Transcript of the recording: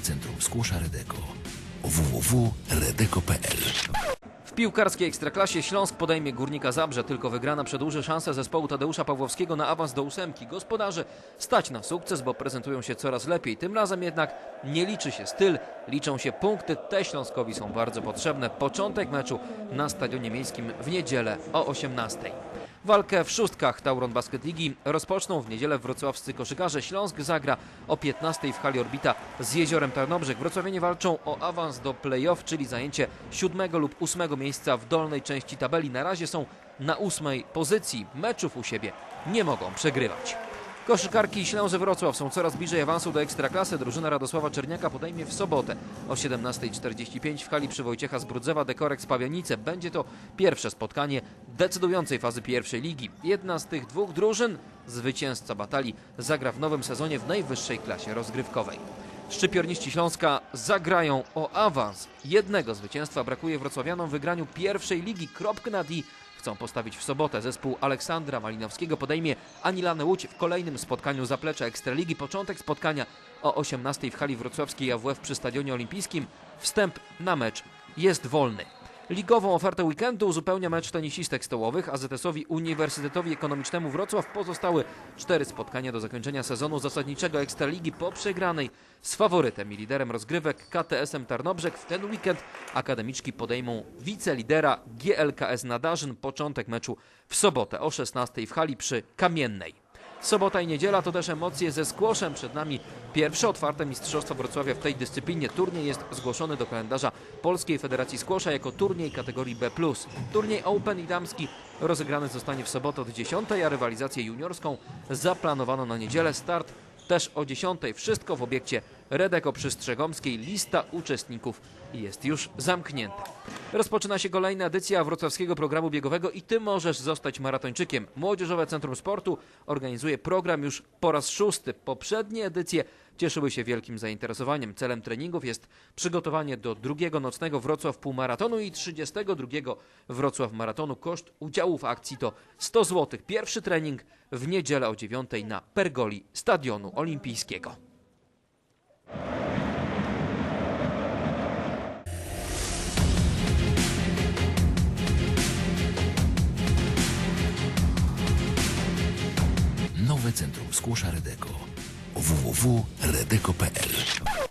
Centrum Skłosza Redeko www.redeko.pl W piłkarskiej ekstraklasie Śląsk podejmie Górnika Zabrze. Tylko wygrana przedłuży szansę zespołu Tadeusza Pawłowskiego na awans do ósemki. Gospodarze stać na sukces, bo prezentują się coraz lepiej. Tym razem jednak nie liczy się styl, liczą się punkty. Te Śląskowi są bardzo potrzebne. Początek meczu na Stadionie Miejskim w niedzielę o 18. Walkę w szóstkach Tauron Basket Ligi rozpoczną w niedzielę wrocławscy koszykarze. Śląsk zagra o 15 w hali Orbita z Jeziorem Tarnobrzeg. Wrocławianie walczą o awans do play-off, czyli zajęcie siódmego lub ósmego miejsca w dolnej części tabeli. Na razie są na ósmej pozycji. Meczów u siebie nie mogą przegrywać. Koszykarki Ślęże Wrocław są coraz bliżej awansu do Ekstraklasy. Drużyna Radosława Czerniaka podejmie w sobotę o 17.45 w hali przy Wojciecha Zbrudzewa Dekorek z Pawianice. Będzie to pierwsze spotkanie decydującej fazy pierwszej ligi. Jedna z tych dwóch drużyn, zwycięzca batalii, zagra w nowym sezonie w najwyższej klasie rozgrywkowej. Szczypiorniści Śląska zagrają o awans. Jednego zwycięstwa brakuje wrocławianom w wygraniu pierwszej ligi. Kropkę na D chcą postawić w sobotę. Zespół Aleksandra Malinowskiego podejmie Anilanę Łódź w kolejnym spotkaniu zaplecza Ekstraligi. Początek spotkania o 18 w hali wrocławskiej AWF przy Stadionie Olimpijskim. Wstęp na mecz jest wolny. Ligową ofertę weekendu uzupełnia mecz tenisistek stołowych. AZS-owi Uniwersytetowi Ekonomicznemu Wrocław pozostały cztery spotkania do zakończenia sezonu zasadniczego Ekstraligi po przegranej z faworytem i liderem rozgrywek KTS-em Tarnobrzeg. W ten weekend akademiczki podejmą wicelidera GLKS Nadarzyn. Początek meczu w sobotę o 16 w hali przy Kamiennej. Sobota i niedziela to też emocje ze skłoszem. Przed nami pierwsze otwarte Mistrzostwo Wrocławia w tej dyscyplinie. Turniej jest zgłoszony do kalendarza Polskiej Federacji Skłosza jako turniej kategorii B+. Turniej Open i damski rozegrany zostanie w sobotę od 10, a rywalizację juniorską zaplanowano na niedzielę. Start też o 10. Wszystko w obiekcie Redeko przy Strzegomskiej. Lista uczestników jest już zamknięta. Rozpoczyna się kolejna edycja wrocławskiego programu biegowego i ty możesz zostać maratończykiem. Młodzieżowe Centrum Sportu organizuje program już po raz szósty. Poprzednie edycje cieszyły się wielkim zainteresowaniem. Celem treningów jest przygotowanie do drugiego nocnego Wrocław półmaratonu i 32 Wrocław maratonu. Koszt udziału w akcji to 100 zł. Pierwszy trening w niedzielę o 9 na Pergoli Stadionu Olimpijskiego. Nowe Centrum Skłosza Redeko. Www.redeko.pl